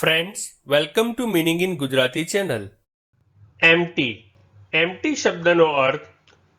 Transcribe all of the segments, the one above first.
Friends welcome to meaning in Gujarati channel empty empty શબ્દનો અર્થ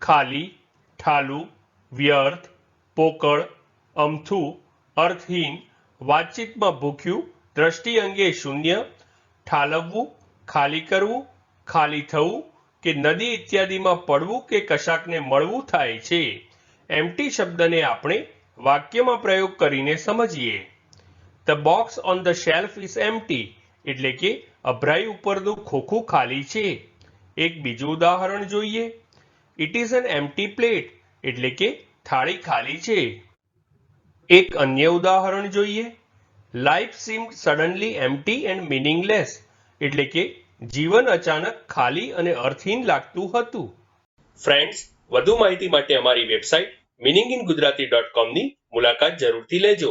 ખાલી, ઠાલુ, વ્યર્થ, પોકળ, અમથું, અર્થહીન, વાતચીતમાં ભૂખ્યું, દ્રષ્ટિ અંગે શૂન્ય, ઠાલવવું, ખાલી કરવું, ખાલી થવું કે નદી ઇત્યાદિમાં પડવું કે કશાકને મળવું થાય છે. એમટી શબ્દને આપણે વાક્યમાં પ્રયોગ કરીને સમજીએ. The box on the shelf is empty એટલે કે અભરાઈ ઉપરનું ખોખું ખાલી છે. એક બીજું ઉદાહરણ જોઈએ. It is an empty plate એટલે કે થાળી ખાલી છે. એક અન્ય ઉદાહરણ જોઈએ. Life seem suddenly empty and meaningless એટલે કે જીવન અચાનક ખાલી અને અર્થહીન લાગતું હતું. ફ્રેન્ડ્સ વધુ માહિતી માટે અમારી website meaning in Gujarati dot કોમની મુલાકાત જરૂરથી લેજો.